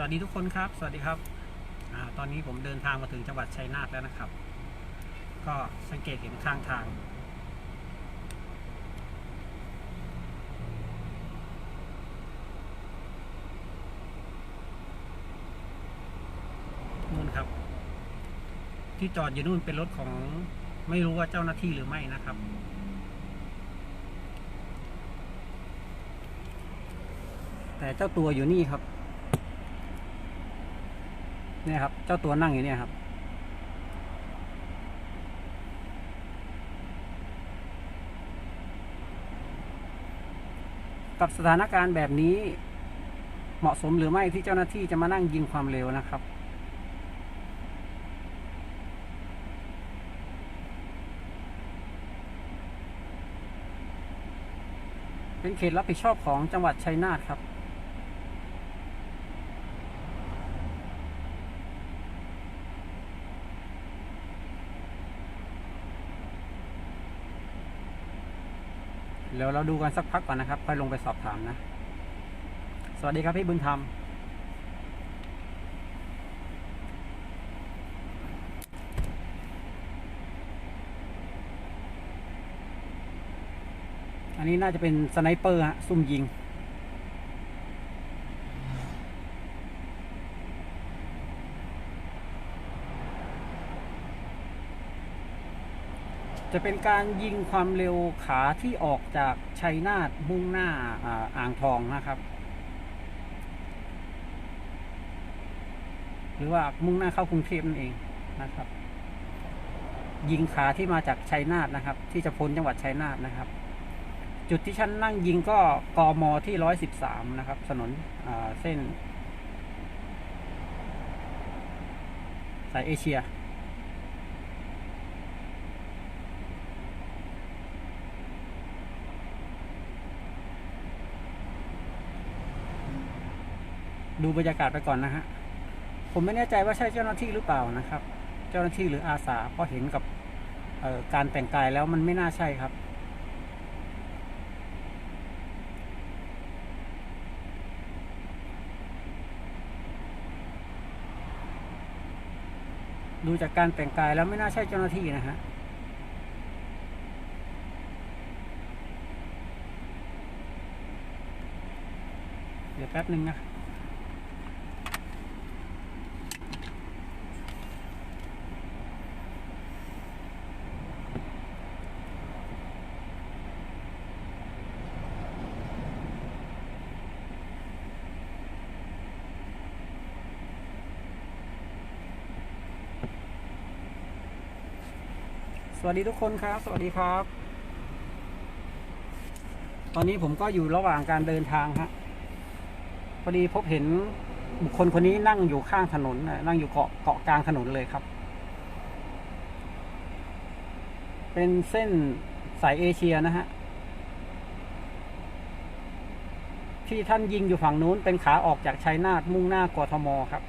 วัสดีทุกคนครับ สวัสดีครับอตอนนี้ผมเดินทางมาถึงจังหวัดชัยนาทแล้วนะครับ ก็สังเกตเห็นข้างทาง นู่นครับ ที่จอดอยู่นู่นเป็นรถของไม่รู้ว่าเจ้าหน้าที่หรือไม่นะครับแต่เจ้าตัวอยู่นี่ครับ เนี่ยครับ เจ้าตัวนั่งอยู่เนี่ยครับ กับสถานการณ์แบบนี้ เหมาะสมหรือไม่ที่เจ้าหน้าที่จะมานั่งยิงความเร็วนะครับเป็นเขตรับผิดชอบของจังหวัดชัยนาทครับ เดี๋ยวเราดูกันสักพักก่อนนะครับ ค่อยลงไปสอบถามนะ สวัสดีครับพี่บุญธรรม อันนี้น่าจะเป็นสไนเปอร์ฮะซุ่มยิง จะเป็นการยิงความเร็วขาที่ออกจากชัยนาทมุ่งหน้าอ่างทองนะครับ หรือว่ามุ่งหน้าเข้ากรุงเทพนั่นเองนะครับ ยิงขาที่มาจากชัยนาทนะครับ ที่จะพ้นจังหวัดชัยนาทนะครับ จุดที่ฉันนั่งยิงก็กมที่ร้อยสิบสามนะครับถนนเส้น สายเอเชีย ดูบรรยากาศไปก่อนนะฮะ ผมไม่แน่ใจว่าใช่เจ้าหน้าที่หรือเปล่านะครับ เจ้าหน้าที่หรืออาสาเพราะเห็นกับการแต่งกายแล้วมันไม่น่าใช่ครับ ดูจากการแต่งกายแล้วไม่น่าใช่เจ้าหน้าที่นะฮะเดี๋ยวแป๊บหนึ่งนะ สวัสดีทุกคนครับ สวัสดีครับ ตอนนี้ผมก็อยู่ระหว่างการเดินทางฮะพอดีพบเห็นบุคคลคนนี้นั่งอยู่ข้างถนนนั่งอยู่เกาะเกาะกลางถนนเลยครับ เป็นเส้นสายเอเชียนะฮะที่ท่านยิงอยู่ฝั่งนู้นเป็นขาออกจากชัยนาทมุ่งหน้ากทมครับ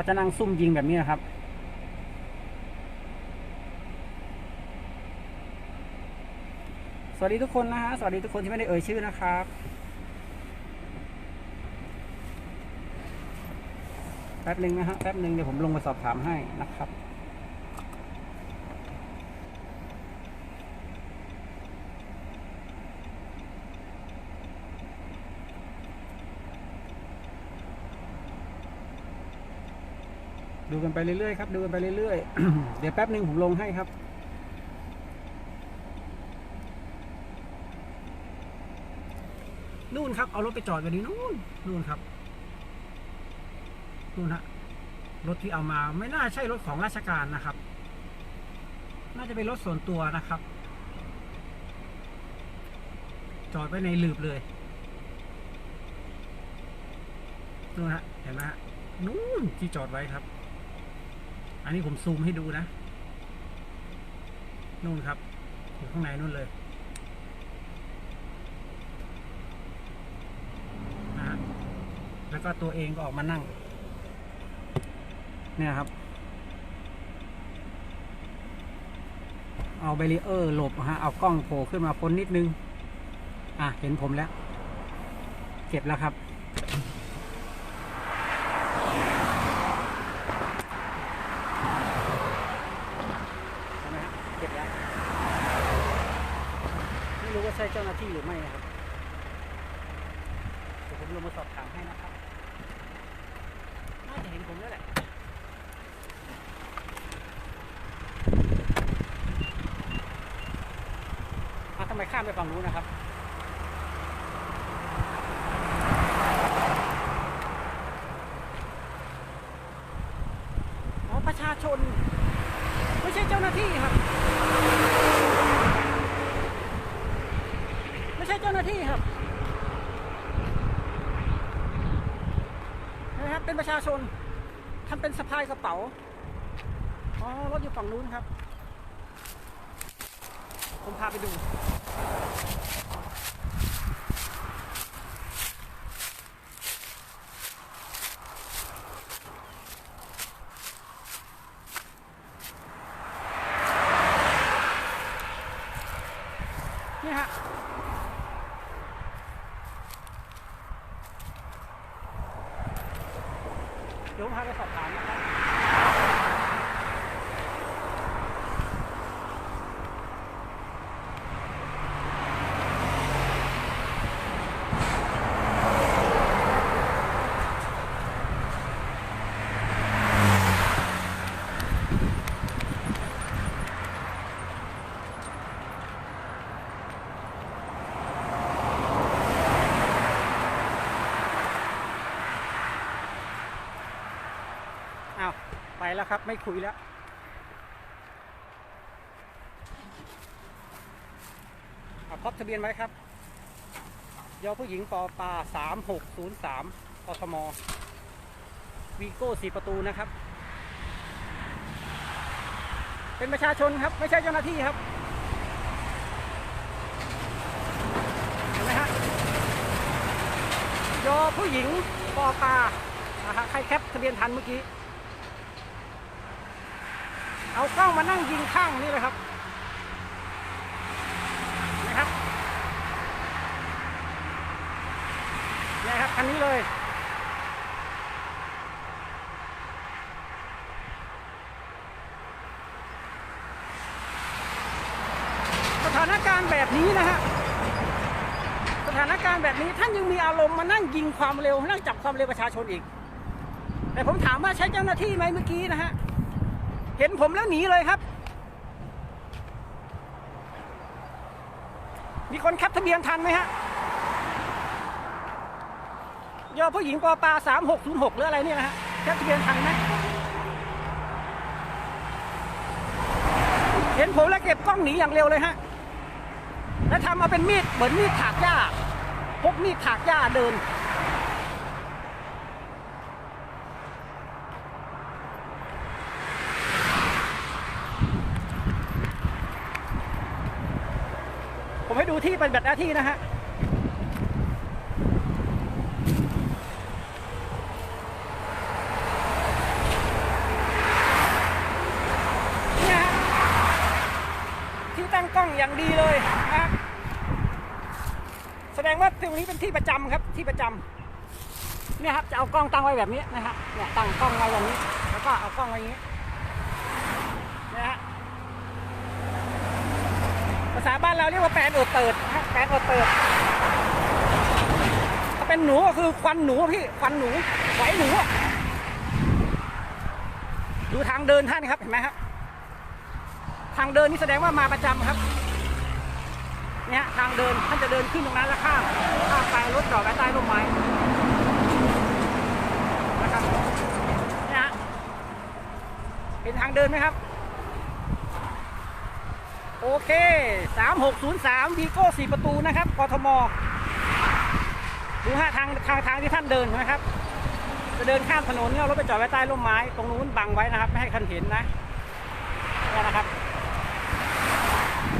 เขาจะนั่งซุ่มยิงแบบนี้นะครับ สวัสดีทุกคนนะฮะ สวัสดีทุกคนที่ไม่ได้เอ่ยชื่อนะครับแป๊บหนึ่งนะฮะแป๊บหนึ่งเดี๋ยวผมลงไปสอบถามให้นะครับ กันไปเรื่อยๆครับ ดูกันไปเรื่อยๆ เดี๋ยวแป๊บหนึ่งผมลงให้ครับ นู่นครับ เอารถไปจอดไว้นี่นู่นนู่นครับ นู่นฮะ รถที่เอามาไม่น่าใช่รถของราชการนะครับ น่าจะเป็นรถส่วนตัวนะครับ จอดไว้ในหลืบเลยนู่นฮะ เห็นไหมฮะนู่นที่จอดไว้ครับ อันนี้ผมซูมให้ดูนะนู่นครับ อยู่ข้างในนู่นเลยนะฮะแล้วก็ตัวเองก็ออกมานั่ง เนี่ยครับ เอาเบรีเออร์หลบฮะเอากล้องโผล่ขึ้นมาพ้นนิดนึง อะ เห็นผมแล้ว เก็บแล้วครับ ใช่ไหมครับเก็บแล้ว ไม่รู้ว่าใช่เจ้าหน้าที่หรือไม่นะครับ เดี๋ยวผมล งมาสอบถามให้นะครับน่าจะเห็นผมแล้วแหละอะทำไมข้ามไปฝั่งนู้นนะครับอ๋อประชาชน ไม่ใช่เจ้าหน้าที่ครับ ไม่ใช่เจ้าหน้าที่ครับ เห็นเป็นประชาชนทำเป็นสะพายกระเป๋า อ๋อ รถอยู่ฝั่งนู้นครับ ผมพาไปดู ดี๋ยวพาไปสอบถามนะครับ อ้าวไป แล้วครับ ไม่คุยแล้ว เอาพบทะเบียนไว้ครับยอผู้หญิงปอปาสามหกศูนย์สามกทมวีโก้สี่ประตูนะครับ เป็นประชาชนครับ ไม่ใช่เจ้าหน้าที่ครับเห็นไหมฮะยอผู้หญิงปอปานะฮะใครแคปทะเบียนทันเมื่อกี้ เอากล้องมานั่งยิงข้างนี่เลยครับนะครับนี่ครับคันนี้เลยสถานการณ์แบบนี้นะฮะสถานการณ์แบบนี้ท่านยังมีอารมณ์มานั่งยิงความเร็วนั่งจับความเร็วประชาชนอีก แต่ผมถามว่าใช้เจ้าหน้าที่ไหมเมื่อกี้นะฮะ เห็นผมแล้วหนีเลยครับ มีคนแคปทะเบียนทันไหมฮะยอผู้หญิงปอปาสามหกศูนย์หกหรืออะไรเนี่ยนะฮะแคปทะเบียนทันไหมเห็นผมแล้วเก็บกล้องหนีอย่างเร็วเลยฮะแล้วทำเอาเป็นมีดเหมือนมีดถากหญ้าพกมีดถากหญ้าเดิน ผมให้ดู ที่ปฏิบัติหน้าที่นะฮะที่ตั้งกล้องอย่างดีเลยนะแสดงว่าตรงนี้เป็นที่ประจำครับที่ประจำเนี่ยครับจะเอากล้องตั้งไว้แบบนี้นะฮะเนี่ยตั้งกล้องไว้แบบนี้ แล้วก็เอากล้องไว้อย่างนี้นะฮะ ภาษาบ้านเราเรียกว่าแปลนอดเติดแปลนอดเติดถ้าเป็นหนูก็คือควันหนูพี่ควันหนูไหวหนูดูทางเดินท่านครับเห็นไหมครับ ทางเดินนี่แสดงว่ามาประจำครับ เนี่ยทางเดินท่านจะเดินขึ้นตรงนั้นแล้วข้ามข้ามไปรถจอดไว้ใต้ร่มไม้นะครับเนี่ยฮะเห็นทางเดินไหมครับ โอเค 3603วีโก้4ประตูนะครับกทมดูฮะทางทางทางที่ท่านเดินนะครับ จะเดินข้ามถนนเนี่ยรถไปจอดไว้ใต้ร่มไม้ ตรงนู้นบังไว้นะครับ ไม่ให้คันเห็นนะเนี่ยนะครับ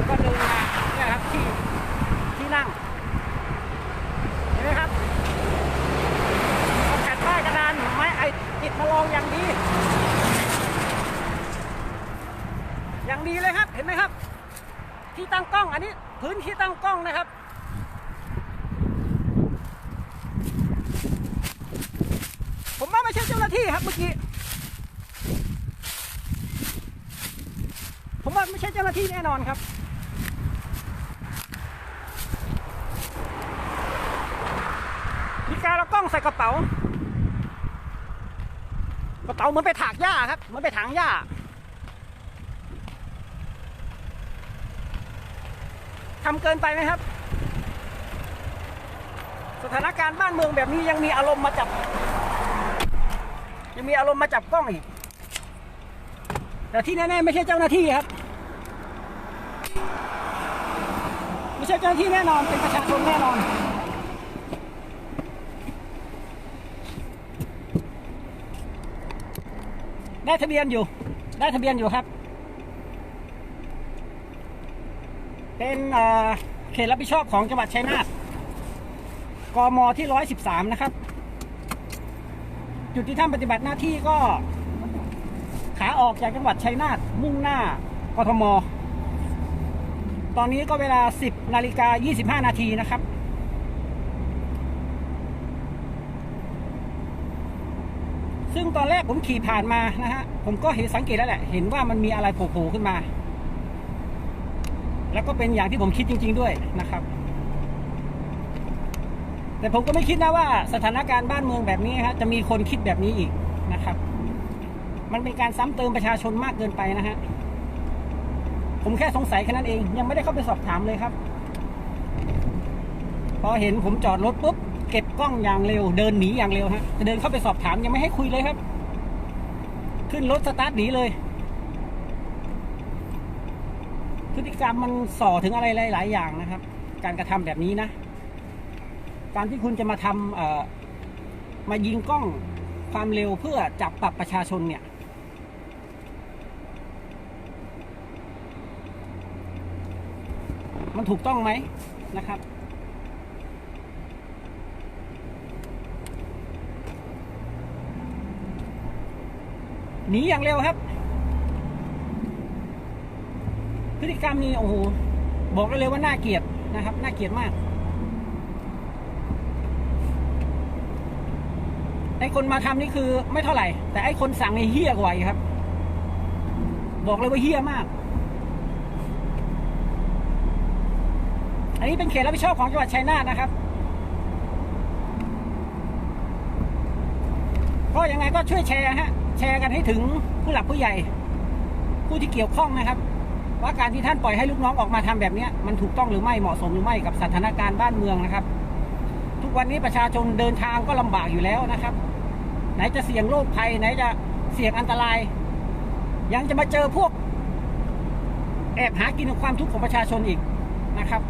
ก็เดินมาเนี่ยครับที่ที่นั่ง เห็นไหมครับเอาแผ่นป้ายกระดานไม้ไอติดมาลองอย่างดี อย่างดีเลยครับ เห็นไหมครับ ที่ตั้งกล้องอันนี้พื้นที่ตั้งกล้องนะครับ ไม่ใช่เจ้าหน้าที่ครับเมื่อกี้ ผมว่าไม่ใช่เจ้าหน้าที่แน่นอนครับมีการเอากล้องใส่กระเป๋า กระเป๋าเหมือนไปถากหญ้าครับเหมือนไปถางหญ้าทำเกินไปไหมครับ สถานการณ์บ้านเมืองแบบนี้ยังมีอารมณ์มาจับ ยังมีอารมณ์มาจับกล้องอีก แต่ที่แน่ๆไม่ใช่เจ้าหน้าที่ครับ ไม่ใช่เจ้าหน้าที่แน่นอน เป็นประชาชนแน่นอน ได้ทะเบียนอยู่ ได้ทะเบียนอยู่ครับ เป็นเอ่อเขตรับผิดชอบของจังหวัดชัยนาท กมที่ร้อยสิบสามนะครับ จุดที่ท่านปฏิบัติหน้าที่ก็ขาออกจากจังหวัดชัยนาทมุ่งหน้ากทม ตอนนี้ก็เวลา 10นาฬิกา25 นาทีนะครับ ซึ่งตอนแรกผมขี่ผ่านมานะฮะ ผมก็เห็นสังเกตแล้วแหละ เห็นว่ามันมีอะไรโผล่ขึ้นมา แล้วก็เป็นอย่างที่ผมคิดจริง ๆ ด้วยนะครับ แต่ผมก็ไม่คิดนะว่าสถานการณ์บ้านเมืองแบบนี้ฮะจะมีคนคิดแบบนี้อีกนะครับ มันเป็นการซ้ำเติมประชาชนมากเกินไปนะฮะ ผมแค่สงสัยแค่นั้นเอง ยังไม่ได้เข้าไปสอบถามเลยครับ พอเห็นผมจอดรถปุ๊บเก็บกล้องอย่างเร็ว เดินหนีอย่างเร็วฮะจะเดินเข้าไปสอบถามยังไม่ให้คุยเลยครับ ขึ้นรถสตาร์ทหนีเลย พฤติกรรมมันส่อถึงอะไรหลาย ๆ อย่างนะครับ การกระทำแบบนี้นะ การที่คุณจะมาทำเอ่อมายิงกล้องความเร็วเพื่อจับปรับประชาชนเนี่ย มันถูกต้องไหมนะครับ หนีอย่างเร็วครับ พฤติกรรมนี้โอ้โหบอกได้เลยว่าน่าเกลียดนะครับ น่าเกลียดมากไอ้คนมาทำนี่คือไม่เท่าไหร่ แต่ไอ้คนสั่งนี่เฮี้ยกว่าอีกครับ บอกเลยว่าเฮี้ยมาก อันนี้เป็นเขตรับผิดชอบของจังหวัดชัยนาทนะครับ ก็ยังไงก็ช่วยแชร์ฮะ แชร์กันให้ถึงผู้หลักผู้ใหญ่ ผู้ที่เกี่ยวข้องนะครับ ว่าการที่ท่านปล่อยให้ลูกน้องออกมาทำแบบนี้มันถูกต้องหรือไม่เหมาะสมหรือไม่กับสถานการณ์บ้านเมืองนะครับ ทุกวันนี้ประชาชนเดินทางก็ลำบากอยู่แล้วนะครับ ไหนจะเสี่ยงโรคภัยไหนจะเสี่ยงอันตราย ยังจะมาเจอพวกแอบหากินความทุกข์ของประชาชนอีกนะครับ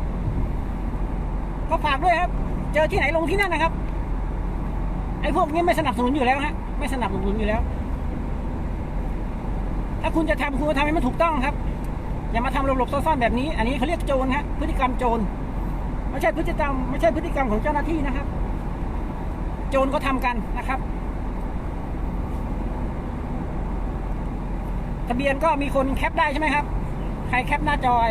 ก็ฝากด้วยครับ เจอที่ไหนลงที่นั่นนะครับ ไอ้พวกนี้ไม่สนับสนุนอยู่แล้วฮะ ไม่สนับสนุนอยู่แล้ว ถ้าคุณจะทำคุณก็ทำให้มันถูกต้องครับ อย่ามาทำหลบๆซ่อนๆแบบนี้ อันนี้เขาเรียกโจรฮะ พฤติกรรมโจร ไม่ใช่พฤติกรรม ไม่ใช่พฤติกรรมของเจ้าหน้าที่นะครับ โจรก็ทำกันนะครับทะเบียนก็มีคนแคปได้ใช่ไหมครับ ใครแคปหน้าจอย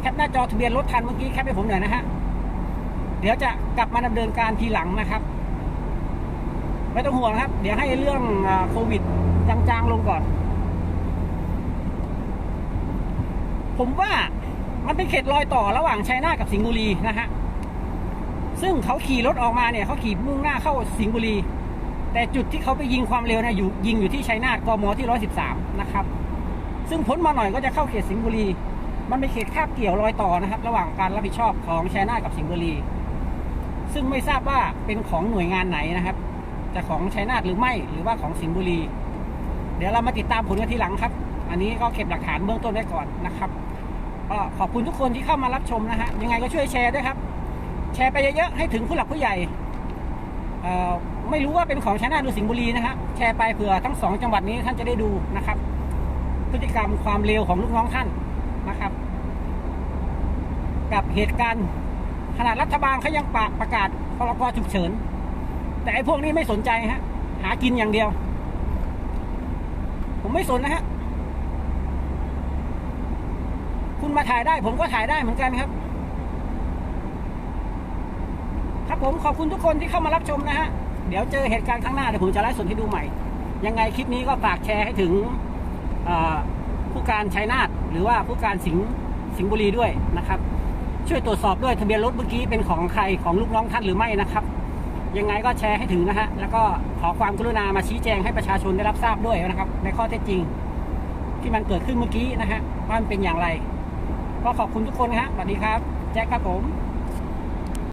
แคปหน้าจอทะเบียนรถทันเมื่อกี้แคปให้ผมหน่อยนะฮะ เดี๋ยวจะกลับมาดำเนินการทีหลังนะครับไม่ต้องห่วงครับ เดี๋ยวให้เรื่องโควิดจางๆลงก่อน ผมว่ามันเป็นเขตรอยต่อระหว่างชัยนาทกับสิงห์บุรีนะฮะซึ่งเขาขี่รถออกมาเนี่ยเขาขี่มุ่งหน้าเข้าสิงห์บุรี แต่จุดที่เขาไปยิงความเร็วนะอยู่ยิงอยู่ที่ชัยนาทกมที่ร้อยสิบสามนะครับ ซึ่งพ้นมาหน่อยก็จะเข้าเขตสิงห์บุรี มันเป็นเขตคาบเกี่ยวรอยต่อนะครับ ระหว่างการรับผิดชอบของชัยนาทกับสิงห์บุรี ซึ่งไม่ทราบว่าเป็นของหน่วยงานไหนนะครับ จะของชัยนาทหรือไม่หรือว่าของสิงห์บุรี เดี๋ยวเรามาติดตามผลกันทีหลังครับ อันนี้ก็เก็บหลักฐานเบื้องต้นไว้ก่อนนะครับก็ขอบคุณทุกคนที่เข้ามารับชมนะฮะยังไงก็ช่วยแชร์ด้วยครับ แชร์ไปเยอะๆให้ถึงผู้หลักผู้ใหญ่ไม่รู้ว่าเป็นของชัยนาทหรือสิงห์บุรีนะฮะแชร์ไปเผื่อทั้งสองจังหวัดนี้ท่านจะได้ดูนะครับ พฤติกรรมความเร็วของลูกน้องท่านนะครับ กับเหตุการณ์ ขนาดรัฐบาลเขายังประประกาศพรกฉุกเฉิน แต่ไอ้พวกนี้ไม่สนใจฮะ หากินอย่างเดียว ผมไม่สนนะฮะ คุณมาถ่ายได้ ผมก็ถ่ายได้เหมือนกันครับ ครับผมขอบคุณทุกคนที่เข้ามารับชมนะฮะ เดี๋ยวเจอเหตุการณ์ข้างหน้าเดี๋ยวผมจะไลฟ์สดให้ดูใหม่ ยังไงคลิปนี้ก็ฝากแชร์ให้ถึงผู้การชัยนาทหรือว่าผู้การสิงห์สิงห์บุรีด้วยนะครับ ช่วยตรวจสอบด้วยทะเบียนรถเมื่อกี้เป็นของใครของลูกน้องท่านหรือไม่นะครับ ยังไงก็แชร์ให้ถึงนะฮะแล้วก็ขอความกรุณามาชี้แจงให้ประชาชนได้รับทราบด้วยนะครับ ในข้อเท็จจริง ที่มันเกิดขึ้นเมื่อกี้นะฮะว่ามันเป็นอย่างไร ก็ขอบคุณทุกคนนะฮะสวัสดีครับ แจ็คครับผม